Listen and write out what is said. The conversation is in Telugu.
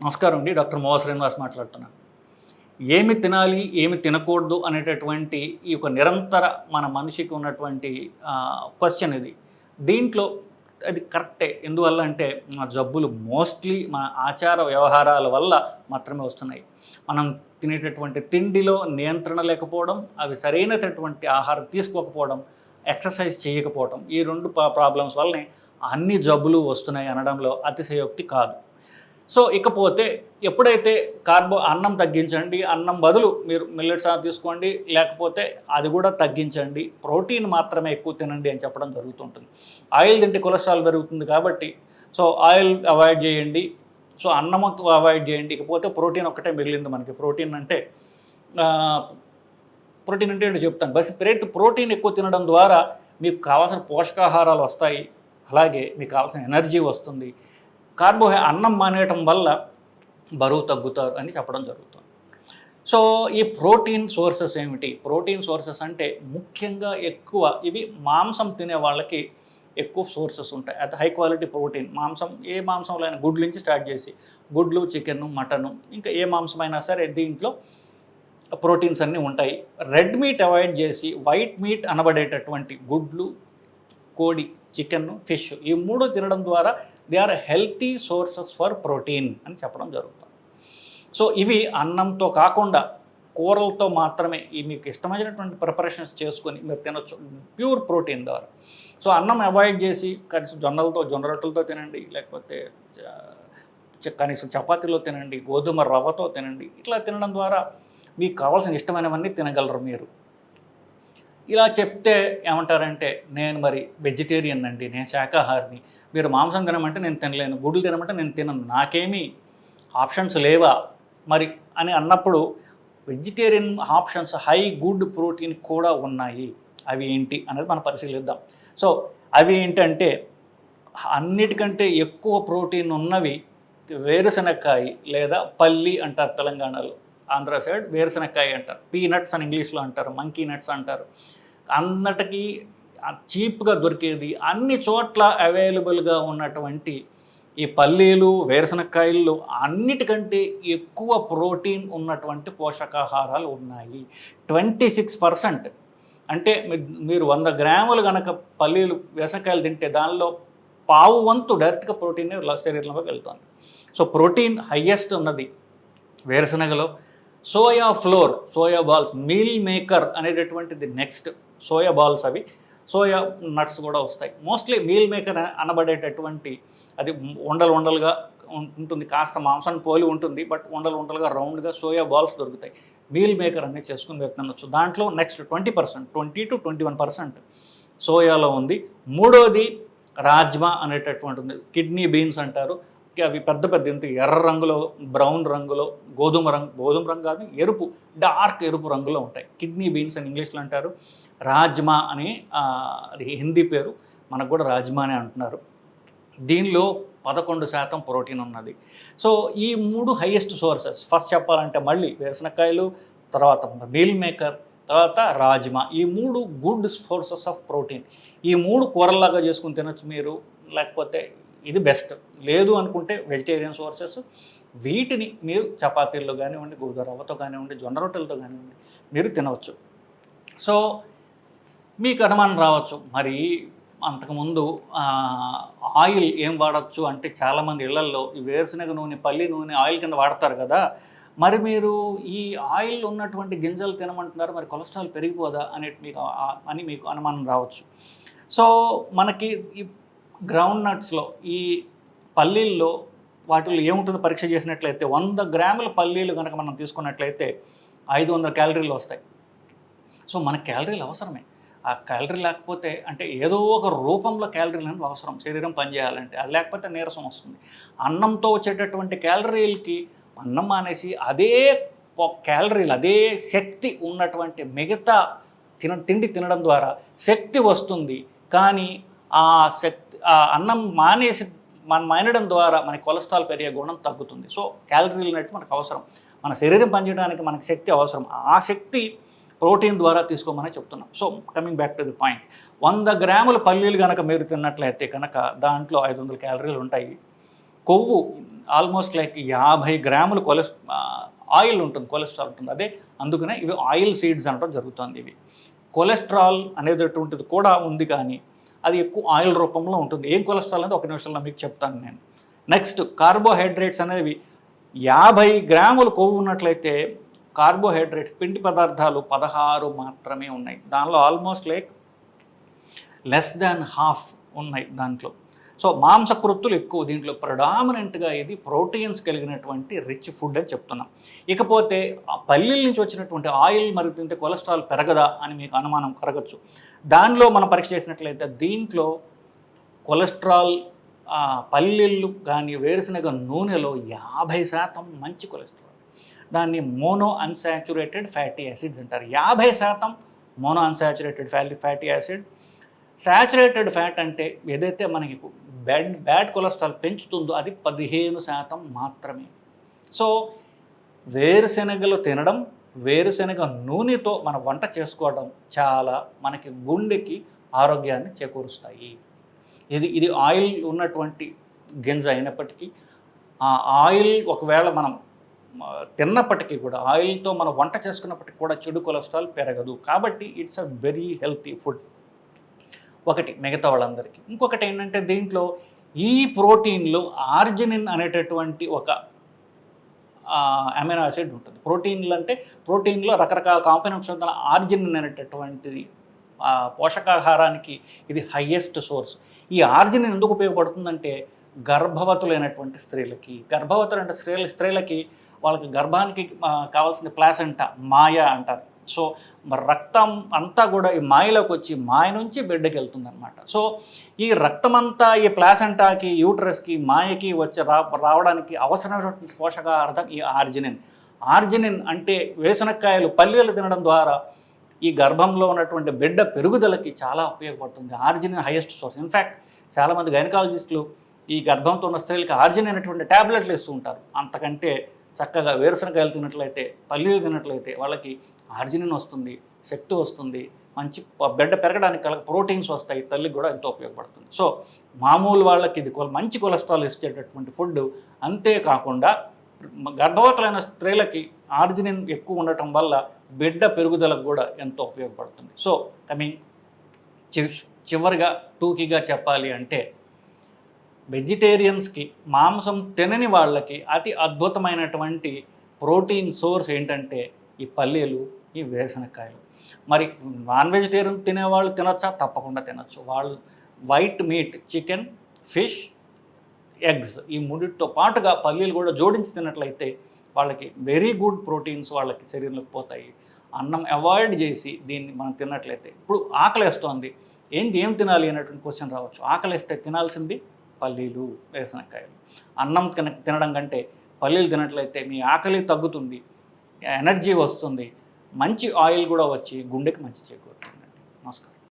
నమస్కారం అండి డాక్టర్ మోహ శ్రీనివాస్ మాట్లాడుతున్నాను. ఏమి తినాలి ఏమి తినకూడదు అనేటటువంటి ఈ యొక్క నిరంతర మన మనిషికి ఉన్నటువంటి క్వశ్చన్ ఇది. దీంట్లో అది కరెక్టే. ఎందువల్ల అంటే మన జబ్బులు మోస్ట్లీ మన ఆచార వ్యవహారాల వల్ల మాత్రమే వస్తున్నాయి. మనం తినేటటువంటి తిండిలో నియంత్రణ లేకపోవడం అవి సరైనటువంటి ఆహారం తీసుకోకపోవడం ఎక్సర్సైజ్ చేయకపోవడం ఈ రెండు ప్రాబ్లమ్స్ వల్లనే అన్ని జబ్బులు వస్తున్నాయి అనడంలో అతిశయోక్తి కాదు. సో ఇకపోతే ఎప్పుడైతే కార్బో అన్నం తగ్గించండి అన్నం బదులు మీరు మిల్లెట్స్ తీసుకోండి లేకపోతే అది కూడా తగ్గించండి ప్రోటీన్ మాత్రమే ఎక్కువ తినండి అని చెప్పడం జరుగుతుంటుంది. ఆయిల్ తింటే కొలెస్ట్రాల్ పెరుగుతుంది కాబట్టి సో ఆయిల్ అవాయిడ్ చేయండి సో అన్నం అవాయిడ్ చేయండి ఇకపోతే ప్రోటీన్ ఒక్కటే మిగిలింది మనకి. ప్రోటీన్ అంటే ప్రోటీన్ అంటే ఏంటో చెప్తాను. బస్ ప్రేట్ ప్రోటీన్ ఎక్కువ తినడం ద్వారా మీకు కావాల్సిన పోషకాహారాలు వస్తాయి అలాగే మీకు కావాల్సిన ఎనర్జీ వస్తుంది కార్బోహై అన్నం మానేయటం వల్ల బరువు తగ్గుతారు అని చెప్పడం జరుగుతుంది. సో ఈ ప్రోటీన్ సోర్సెస్ ఏమిటి? ప్రోటీన్ సోర్సెస్ అంటే ముఖ్యంగా ఎక్కువ ఇవి మాంసం తినే వాళ్ళకి ఎక్కువ సోర్సెస్ ఉంటాయి. అది హై క్వాలిటీ ప్రోటీన్. మాంసం ఏ మాంసంలో అయినా గుడ్ల నుంచి స్టార్ట్ చేసి గుడ్లు చికెన్ మటను ఇంకా ఏ మాంసం అయినా సరే దీంట్లో ప్రోటీన్స్ అన్నీ ఉంటాయి. రెడ్ మీట్ అవాయిడ్ చేసి వైట్ మీట్ అనబడేటటువంటి గుడ్లు కోడి చికెన్ ఫిష్ ఈ మూడు తినడం ద్వారా they are healthy sources for protein అని చెప్పడం జరుగుతుంది. సో ఇవి అన్నంతో కాకుండా కూరలతో మాత్రమే ఈ మీకు ఇష్టమైనటువంటి ప్రిపరేషన్స్ చేసుకొని మీరు తినొచ్చు. ప్యూర్ ప్రోటీన్ ద్వారా. సో అన్నం అవాయిడ్ చేసి కనీసం జొన్నలతో జొన్న రొట్టెలతో తినండి లేకపోతే చ- కనీసం చపాతీలో తినండి గోధుమ రవ్వతో తినండి ఇట్లా తినడం ద్వారా మీకు కావాల్సిన ఇష్టమైనవన్నీ తినగలరు మీరు. ఇలా చెప్తే ఏమంటారంటే నేను మరి వెజిటేరియన్ అండి నేను శాకాహారిని. మీరు మాంసం తినమంటే నేను తినలేను గుడ్లు తినమంటే నేను తినను నాకేమీ ఆప్షన్స్ లేవా? మరి అని అన్నప్పుడు vegetarian options high good protein కూడా ఉన్నాయి. అవి ఏంటి అనేది మనం పరిశీలిద్దాం. సో అవి ఏంటంటే అన్నిటికంటే ఎక్కువ ప్రోటీన్ ఉన్నవి వేరుశనక్కాయ లేదా పల్లి అంటారు తెలంగాణలో. ఆంధ్ర సైడ్ వేరుశనక్కాయ అంటారు. పీనట్స్ అని ఇంగ్లీష్లో అంటారు మంకీ నట్స్ అంటారు. అందటికీ చీప్గా దొరికేది అన్ని చోట్ల అవైలబుల్గా ఉన్నటువంటి ఈ పల్లీలు వేరుశనక్కాయలు అన్నిటికంటే ఎక్కువ ప్రోటీన్ ఉన్నటువంటి పోషకాహారాలు ఉన్నాయి. ట్వంటీ సిక్స్ పర్సెంట్ అంటే మీ- మీరు వంద గ్రాములు కనుక పల్లీలు వేసనకాయలు తింటే దానిలో పావు వంతు డైరెక్ట్గా ప్రోటీన్ శరీరంలోకి వెళ్తుంది. సో ప్రోటీన్ హయ్యెస్ట్ ఉన్నది వేరుశనగలో. Soya flour soya balls meal maker అనేటటువంటిది నెక్స్ట్. సోయా బాల్స్ అవి. సోయా నట్స్ కూడా వస్తాయి. మోస్ట్లీ మీల్ మేకర్ అనబడేటటువంటి అది ఉండలు ఉండలుగా ఉంటుంది. కాస్త మాంసాన్ని పోలి ఉంటుంది. బట్ ఉండలు ఉండలుగా రౌండ్గా సోయా బాల్స్ దొరుకుతాయి. మీల్ మేకర్ అనేది చేసుకుని మీరు తినొచ్చు దాంట్లో next twenty percent twenty two twenty one percent సోయాలో ఉంది. మూడోది రాజ్మా అనేటటువంటి కిడ్నీ బీన్స్ అంటారు. అవి పెద్ద పెద్ద ఇంత ఎర్ర రంగులో బ్రౌన్ రంగులో గోధుమ రంగు గోధుమ రంగు కాదు ఎరుపు డార్క్ ఎరుపు రంగులో ఉంటాయి. కిడ్నీ బీన్స్ అని ఇంగ్లీష్లో అంటారు. రాజ్మా అని అది హిందీ పేరు మనకు కూడా రాజ్మా అని అంటున్నారు. దీనిలో పదకొండు శాతం ప్రోటీన్ ఉన్నది. సో ఈ మూడు హైయెస్ట్ సోర్సెస్ ఫస్ట్ చెప్పాలంటే మళ్ళీ వేరుశనక్కాయలు తర్వాత మీల్ మేకర్ తర్వాత రాజ్మా ఈ మూడు గుడ్ సోర్సెస్ ఆఫ్ ప్రోటీన్. ఈ మూడు కూరల్లాగా చేసుకుని తినొచ్చు మీరు లేకపోతే ఇది బెస్ట్. లేదు అనుకుంటే వెజిటేరియన్ సోర్సెస్ వీటిని మీరు చపాతీల్లో కానివ్వండి గోధుమ రవ్వతో కానివ్వండి జొన్న రొట్టెలతో కానివ్వండి మీరు తినవచ్చు. సో మీకు అనుమానం రావచ్చు. మరి అంతకుముందు ఆయిల్ ఏం వాడచ్చు అంటే చాలామంది ఇళ్ళల్లో ఈ వేరుశనగ నూనె పల్లి నూనె ఆయిల్ కింద వాడతారు కదా. మరి మీరు ఈ ఆయిల్ ఉన్నటువంటి గింజలు తినమంటున్నారు మరి కొలెస్ట్రాల్ పెరిగిపోదా అనే మీకు అని మీకు అనుమానం రావచ్చు. సో మనకి ఈ గ్రౌండ్ నట్స్లో ఈ పల్లీల్లో వాటిలో ఏముంటుందో పరీక్ష చేసినట్లయితే వంద గ్రాముల పల్లీలు కనుక మనం తీసుకున్నట్లయితే ఐదు వందల క్యాలరీలు వస్తాయి. సో మన క్యాలరీలు అవసరమే. ఆ క్యాలరీ లేకపోతే అంటే ఏదో ఒక రూపంలో క్యాలరీలు అనేది అవసరం. శరీరం పనిచేయాలంటే. అది లేకపోతే నీరసం వస్తుంది. అన్నంతో వచ్చేటటువంటి క్యాలరీలకి అన్నం మానేసి అదే క్యాలరీలు అదే శక్తి ఉన్నటువంటి మిగతా తిన తిండి తినడం ద్వారా శక్తి వస్తుంది. కానీ ఆ శక్తి ఆ అన్నం మానేసి మనం మానడం ద్వారా మన కొలెస్ట్రాల్ పెరిగే గుణం తగ్గుతుంది. సో క్యాలరీలు అనేవి మనకు అవసరం. మన శరీరం పనిచేయడానికి మనకు శక్తి అవసరం. ఆ శక్తి ప్రోటీన్ ద్వారా తీసుకోమని చెప్తున్నాం. So coming back to the point వంద గ్రాముల పల్లీలు కనుక మీరు తిన్నట్లయితే కనుక దాంట్లో ఐదు వందల క్యాలరీలు ఉంటాయి. కొవ్వు ఆల్మోస్ట్ లైక్ యాభై గ్రాములు కొలెస్ ఆయిల్ ఉంటుంది కొలెస్ట్రాల్ ఉంటుంది. అదే అందుకనే ఇవి ఆయిల్ సీడ్స్ అనడం జరుగుతుంది ఇవి. కొలెస్ట్రాల్ అనేటటువంటిది కూడా ఉంది కానీ అది ఎక్కువ ఆయిల్ రూపంలో ఉంటుంది. ఏం కొలెస్ట్రాల్ అనేది? ఒక నిమిషంలో మీకు చెప్తాను నేను. నెక్స్ట్ కార్బోహైడ్రేట్స్ అనేవి యాభై గ్రాములు కొవ్వు ఉన్నట్లయితే కార్బోహైడ్రేట్స్ పిండి పదార్థాలు పదహారు మాత్రమే ఉన్నాయి. దానిలో almost like less than half ఉన్నాయి దాంట్లో. సో మాంసకృత్తులు ఎక్కువ. దీంట్లో ప్రొడామినెంట్గా ఇది ప్రోటీన్స్ కలిగినటువంటి రిచ్ ఫుడ్ అని చెప్తున్నాం. ఇకపోతే పల్లెల పల్లీల నుంచి వచ్చినటువంటి ఆయిల్ మరి తింటే కొలెస్ట్రాల్ పెరగదా అని మీకు అనుమానం కరగచ్చు దానిలో మనం పరీక్ష చేసినట్లయితే దీంట్లో కొలెస్ట్రాల్ పల్లెళ్ళు పల్లీలు కానీ వేరుశనగ నూనెలో యాభై శాతం మంచి కొలెస్ట్రాల్. దాన్ని మోనో అన్సాచురేటెడ్ ఫ్యాటీ యాసిడ్స్ అంటారు. యాభై శాతం mono unsaturated fatty fatty acid. Saturated fat అంటే ఏదైతే మనకి బ్యాడ్ బ్యాడ్ కొలెస్ట్రాల్ పెంచుతుందో అది పదిహేను శాతం మాత్రమే. సో వేరుశెనగలు తినడం వేరుశెనగ నూనెతో మన వంట చేసుకోవడం చాలా మనకి గుండెకి ఆరోగ్యాన్ని చేకూరుస్తాయి. ఇది ఇది ఆయిల్ ఉన్నటువంటి గింజ అయినప్పటికీ ఆ ఆయిల్ ఒకవేళ మనం తిన్నప్పటికీ కూడా ఆయిల్తో మనం వంట చేసుకున్నప్పటికీ కూడా చెడు కొలెస్ట్రాల్ పెరగదు. కాబట్టి it's a very healthy food. ఒకటి మిగతా వాళ్ళందరికీ. ఇంకొకటి ఏంటంటే దీంట్లో ఈ ప్రోటీన్లో ఆర్జినిన్ అనేటటువంటి ఒక అమైనో యాసిడ్ ఉంటుంది. ప్రోటీన్లు అంటే ప్రోటీన్లో రకరకాల కాంపోనెంట్స్ ఉంటుంది ఆర్జినిన్ అనేటటువంటిది పోషకాహారానికి ఇది హయ్యెస్ట్ సోర్స్. ఈ ఆర్జినిన్ ఎందుకు ఉపయోగపడుతుందంటే గర్భవతులైనటువంటి స్త్రీలకి గర్భవతులు అంటే స్త్రీల స్త్రీలకి వాళ్ళకి గర్భానికి కావాల్సిన ప్లాసెంట మాయ అంటారు. సో రక్తం అంతా కూడా ఈ మాయలోకి వచ్చి మాయ నుంచి బిడ్డకి వెళ్తుంది అనమాట సో ఈ రక్తం అంతా ఈ ప్లాసెంటాకి యూట్రస్కి మాయకి వచ్చి రా రావడానికి అవసరమైనటువంటి పోషకార్థం ఈ ఆర్జినిన్. ఆర్జినిన్ అంటే వేసనక్కాయలు పల్లీలు తినడం ద్వారా ఈ గర్భంలో ఉన్నటువంటి బిడ్డ పెరుగుదలకి చాలా ఉపయోగపడుతుంది. Arginine highest source. ఇన్ఫ్యాక్ట్ చాలామంది గైనకాలజిస్టులు ఈ గర్భంతో ఉన్న స్త్రీలకి ఆర్జిన్ అనేటువంటి ట్యాబ్లెట్లు ఇస్తూ ఉంటారు. అంతకంటే చక్కగా వేరుశనకాయలు తిన్నట్లయితే పల్లీలు తిన్నట్లయితే వాళ్ళకి ఆర్జినిన్ వస్తుంది శక్తి వస్తుంది మంచి బిడ్డ పెరగడానికి కల ప్రోటీన్స్ వస్తాయి తల్లికి కూడా ఎంతో ఉపయోగపడుతుంది. సో మామూలు వాళ్ళకి ఇది కొల- మంచి కొలెస్ట్రాల్ ఇచ్చేటటువంటి ఫుడ్ అంతేకాకుండా గర్భవతులైన స్త్రీలకి ఆర్జినిన్ ఎక్కువ ఉండటం వల్ల బిడ్డ పెరుగుదలకు కూడా ఎంతో ఉపయోగపడుతుంది. సో కమింగ్ చి- చివరిగా టూకీగా చెప్పాలి అంటే వెజిటేరియన్స్కి మాంసం తినని వాళ్ళకి అతి అద్భుతమైనటువంటి ప్రోటీన్ సోర్స్ ఏంటంటే ఈ పల్లీలు ఈ వేసనకాయలు. మరి నాన్ వెజిటేరియన్ తినేవాళ్ళు తినొచ్చా? తప్పకుండా తినొచ్చు. వాళ్ళు white meat chicken fish eggs ఈ మూడిటితో పాటుగా పల్లీలు కూడా జోడించి తిన్నట్లయితే వాళ్ళకి వెరీ గుడ్ ప్రోటీన్స్ వాళ్ళకి శరీరంలోకి పోతాయి. అన్నం అవాయిడ్ చేసి దీన్ని మనం తిన్నట్లయితే. ఇప్పుడు ఆకలేస్తోంది. ఏంది ఏం తినాలి అనేటువంటి క్వశ్చన్ రావచ్చు. ఆకలిస్తే తినాల్సింది పల్లీలు వేరుశనక్కాయలు అన్నం తిన తినడం కంటే పల్లీలు తినట్లయితే మీ ఆకలి తగ్గుతుంది ఎనర్జీ వస్తుంది మంచి ఆయిల్ కూడా వచ్చి గుండెకి మంచి చేకూరుతుందండి. నమస్కారం.